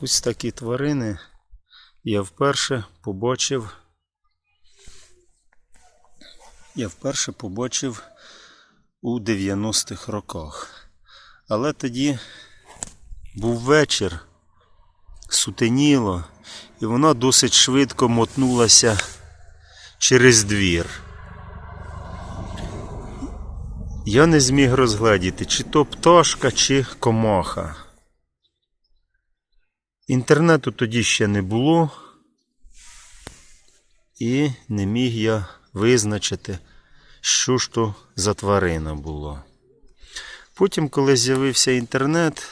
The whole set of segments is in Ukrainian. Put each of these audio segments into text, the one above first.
Ось такі тварини я вперше побачив. Я вперше побачив у 90-х роках. Але тоді був вечір, сутеніло, і вона досить швидко мотнулася через двір. Я не зміг розгледіти, чи то пташка, чи комаха. Інтернету тоді ще не було, і не міг я визначити, що ж то за тварина була. Потім, коли з'явився інтернет,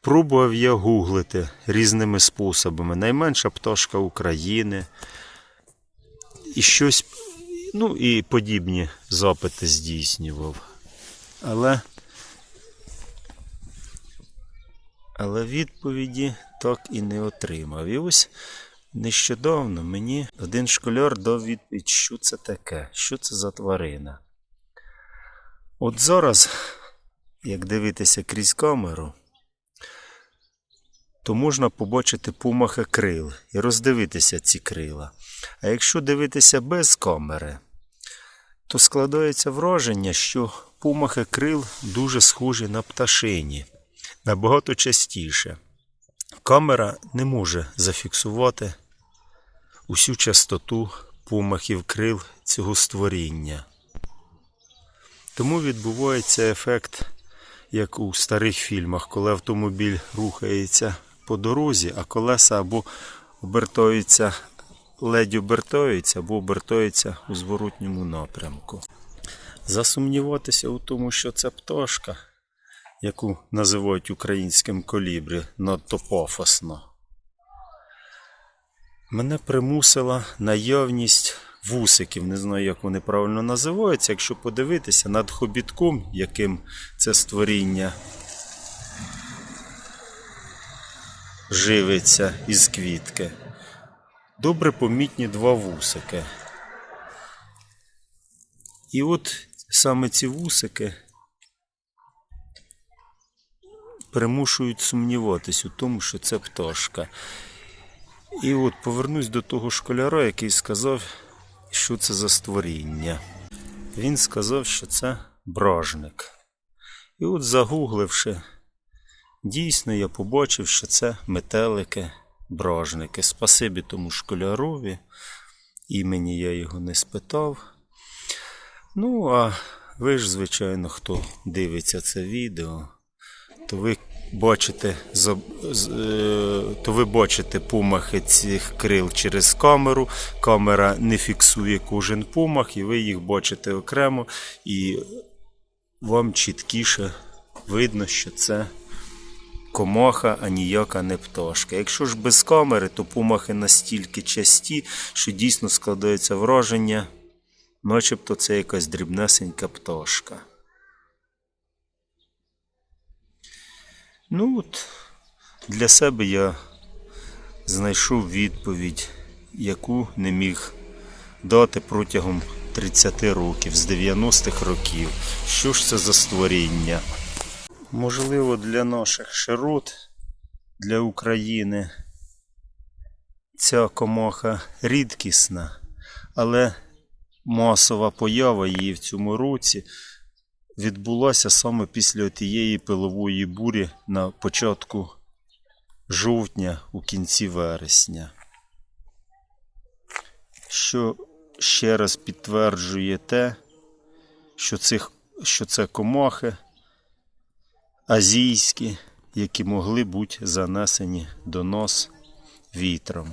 пробував я гуглити різними способами. Найменша пташка України і щось, ну і подібні запити здійснював. Але але відповіді так і не отримав. І ось нещодавно мені один школяр дав відповідь, що це таке, що це за тварина. От зараз, як дивитися крізь камеру, то можна побачити помахи крил і роздивитися ці крила. А якщо дивитися без камери, то складається враження, що помахи крил дуже схожі на пташині набагато частіше. Камера не може зафіксувати усю частоту помахів крил цього створіння. Тому відбувається ефект, як у старих фільмах, коли автомобіль рухається по дорозі, а колеса або обертаються, ледь обертаються, або обертаються у зворотньому напрямку. Засумніватися у тому, що це пташка яку називають українським колібрі, надто пафосно. Мене примусила наявність вусиків, не знаю, як вони правильно називаються. Якщо подивитися над хобітком, яким це створіння живиться із квітки, добре помітні два вусики. І от саме ці вусики примушують сумніватись у тому, що це пташка. І от повернусь до того школяра, який сказав, що це за створіння. Він сказав, що це бражник. І от загугливши, дійсно я побачив, що це метелики, бражники. Спасибі тому школярові. Імені я його не спитав. Ну, а ви ж, звичайно, хто дивиться це відео, то ви бачите, е, то ви бачите помахи цих крил через камеру. Камера не фіксує кожен помах, і ви їх бачите окремо, і вам чіткіше видно, що це комаха, а ніяка не пташка. Якщо ж без камери, то помахи настільки часті, що дійсно складається враження, начебто це якась дрібнесенька пташка. Ну от, для себе я знайшов відповідь, яку не міг дати протягом 30 років, з 90-х років. Що ж це за створіння? Можливо, для наших широт, для України ця комаха рідкісна, але масова поява її в цьому році відбулася саме після тієї пилової бурі на початку жовтня у кінці вересня. Що ще раз підтверджує те, що, цих, що це комахи азійські, які могли бути занесені до нас вітром.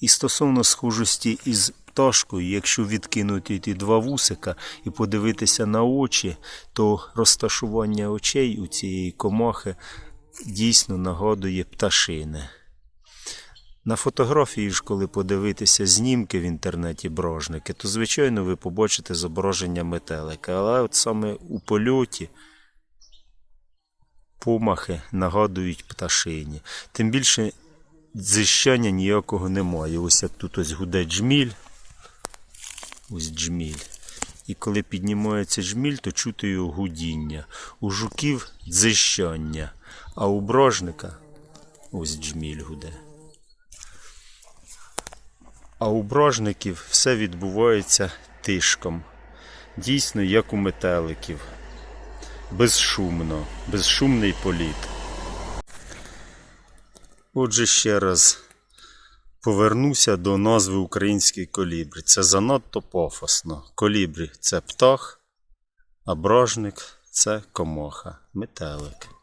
І стосовно схожості із пташкою, якщо відкинути ті два вусика і подивитися на очі, то розташування очей у цієї комахи дійсно нагадує пташини. На фотографії ж, коли подивитися знімки в інтернеті бражники, то звичайно ви побачите зображення метелика. Але от саме у польоті помахи нагадують пташині. Тим більше дзищання ніякого немає. Ось як тут ось гуде джміль. Ось джміль. І коли піднімається жміль, то чути його гудіння. У жуків дзищання, а у бражника Ось джміль гуде. А у бражників все відбувається тишком. Дійсно, як у метеликів. Безшумно, безшумний політ. Отже, ще раз повернуся до назви український колібрі. Це занадто пафосно. Колібрі це птах, а бражник це комаха, метелик.